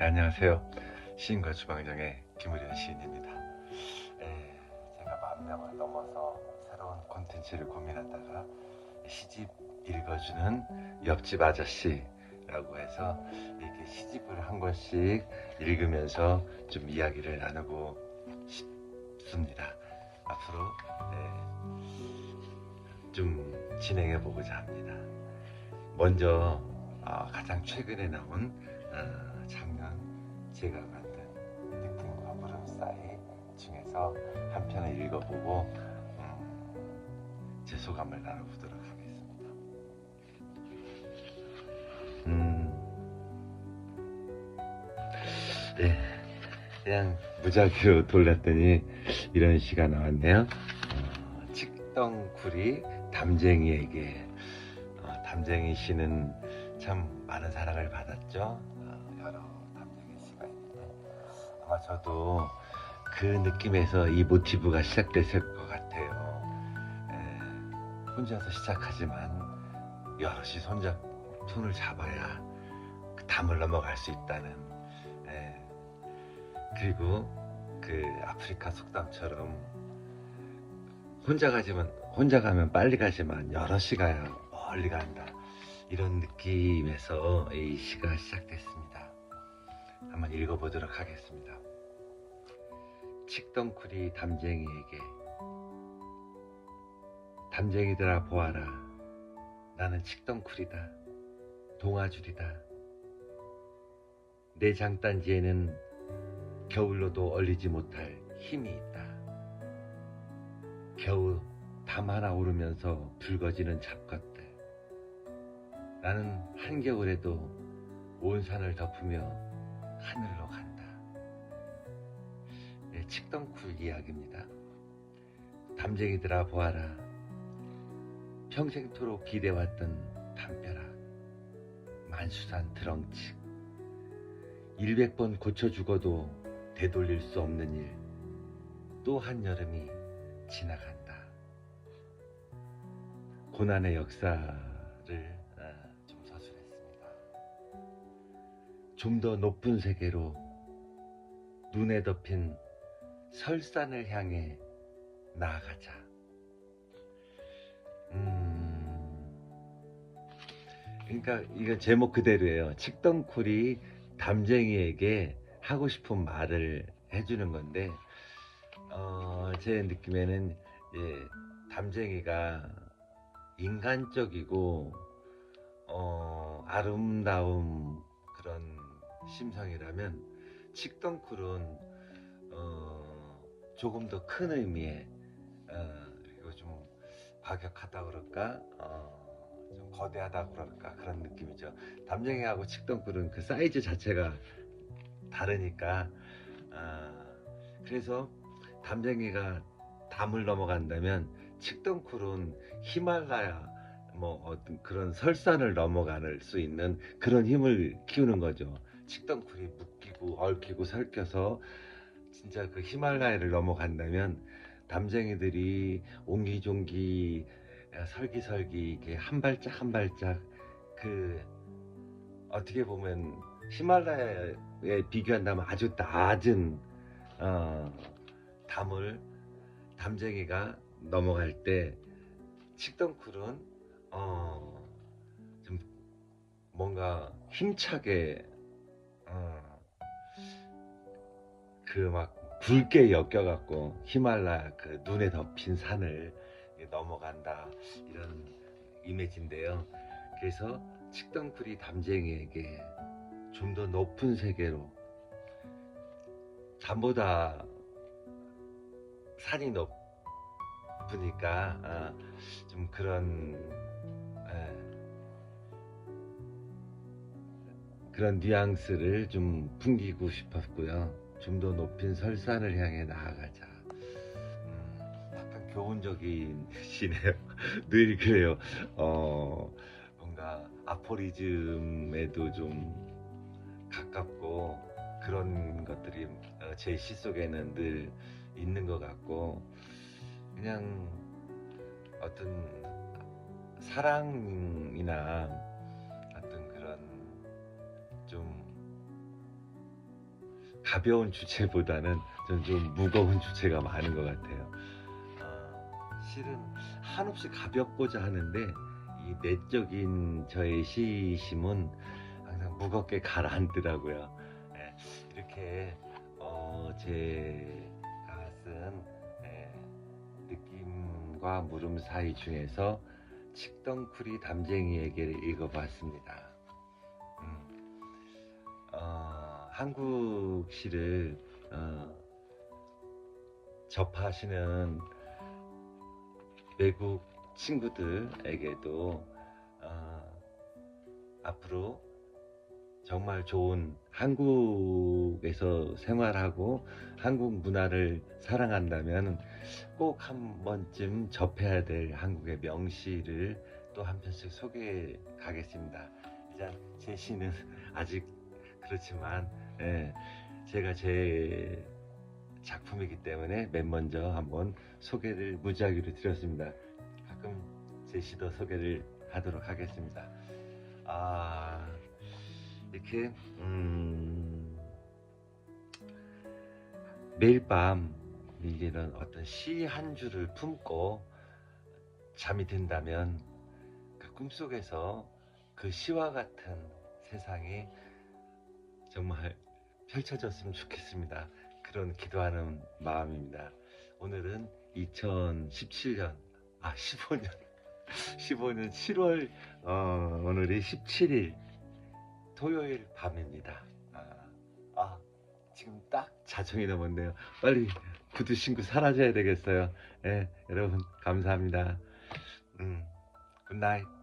네, 안녕하세요. 시인과 주방장의 김우련 시인입니다. 에, 제가 만 명을 넘어서 새로운 콘텐츠를 고민하다가 시집 읽어주는 옆집 아저씨라고 해서 이렇게 시집을 한 권씩 읽으면서 좀 이야기를 나누고 싶습니다. 앞으로 네, 좀 진행해 보고자 합니다. 먼저 어, 가장 최근에 나온 어, 제가 만든 느낌과 물음 사이 중에서 한 편을 읽어보고 음, 제 소감을 나눠보도록 하겠습니다. 음, 예, 그냥 무작위로 돌렸더니 이런 시가 나왔네요. 어, 칡덩구리 담쟁이에게 어, 담쟁이 씨는 참 많은 사랑을 받았죠. 어, 여러 아마 저도 그 느낌에서 이 모티브가 시작됐을 것 같아요. 에, 혼자서 시작하지만 여럿이 손잡 손을 잡아야 그 담을 넘어갈 수 있다는. 에, 그리고 그 아프리카 속담처럼 혼자 가지만 혼자 가면 빨리 가지만 여럿이 가야 멀리 간다. 이런 느낌에서 이 시가 시작됐습니다. 한번 읽어보도록 하겠습니다. 칡덩쿨이 담쟁이에게 담쟁이들아 보아라. 나는 칡덩쿨이다. 동아줄이다. 내 장단지에는 겨울로도 얼리지 못할 힘이 있다. 겨우 담 하나 오르면서 붉어지는 잡것들. 나는 한겨울에도 온 산을 덮으며 하늘로 간다. 네, 칡덩쿨 이야기입니다. 담쟁이들아 보아라. 평생토록 기대왔던 담벼락. 만수산 드렁칙. 100번 고쳐 죽어도 되돌릴 수 없는 일. 또 한여름이 지나간다. 고난의 역사를 좀 더 높은 세계로 눈에 덮인 설산을 향해 나아가자. 음, 그러니까 이거 제목 그대로예요. 칡덩쿨이 담쟁이에게 하고 싶은 말을 해주는 건데, 어, 제 느낌에는 예, 담쟁이가 인간적이고 어, 아름다운 그런 심성이라면 칡덩쿨은 어, 조금 더 큰 의미의 어, 그리고 좀 과격하다 그럴까 어, 좀 거대하다 그럴까 그런 느낌이죠. 담쟁이하고 칡덩쿨은 그 사이즈 자체가 다르니까 아, 그래서 담쟁이가 담을 넘어간다면 칡덩쿨은 히말라야 뭐 어떤 그런 설산을 넘어갈 수 있는 그런 힘을 키우는 거죠. 칡덩쿨이 묶이고 얽히고 설켜서 진짜 그 히말라야를 넘어간다면 담쟁이들이 옹기종기 설기설기 이게 한 발짝 한 발짝 그 어떻게 보면 히말라야에 비교한다면 아주 낮은 어, 담을 담쟁이가 넘어갈 때 칡덩쿨은 어, 좀 뭔가 힘차게 어, 그막 붉게 엮여갖고 히말라야 그 눈에 덮인 산을 넘어간다 이런 이미지인데요. 그래서 칡덩쿨이 담쟁이에게 좀 더 높은 세계로 잠보다 산이 높으니까 아, 좀 그런 그런 뉘앙스를 좀 풍기고 싶었고요. 좀 더 높은 설산을 향해 나아가자. 음, 약간 교훈적인 시네요. 늘 그래요. 어, 뭔가 아포리즘에도 좀 가깝고 그런 것들이 어, 제시 속에는 늘 있는 것 같고 그냥 어떤 사랑이나 가벼운 주체보다는 좀 무거운 주체가 많은 것 같아요. 어, 실은 한없이 가볍고자 하는데 이 내적인 저의 시심은 항상 무겁게 가라앉더라고요. 예, 이렇게 어, 제가 쓴 예, 느낌과 물음 사이 중에서 칙덩쿠리 담쟁이에게를 읽어봤습니다. 음, 어, 한국 시를 어, 접하시는 외국 친구들에게도 어, 앞으로 정말 좋은 한국에서 생활하고 한국 문화를 사랑한다면 꼭 한 번쯤 접해야 될 한국의 명시를 또 한 편씩 소개해 가겠습니다. 일단 제 시는 아직 그렇지만 예, 제가 제 작품이기 때문에 맨 먼저 한번 소개를 무작위로 드렸습니다. 가끔 제 시도 소개를 하도록 하겠습니다. 아 이렇게 음, 매일 밤 이런 어떤 시 한 줄을 품고 잠이 든다면 그 꿈속에서 그 시와 같은 세상이 정말 펼쳐졌으면 좋겠습니다. 그런 기도하는 마음입니다. 오늘은 2017년, 아, 15년, 15년 7월, 어, 오늘이 17일, 토요일 밤입니다. 아, 아, 지금 딱 자정이 넘었네요. 빨리 구두 신고 사라져야 되겠어요. 예, 여러분, 감사합니다. 음, 굿나잇.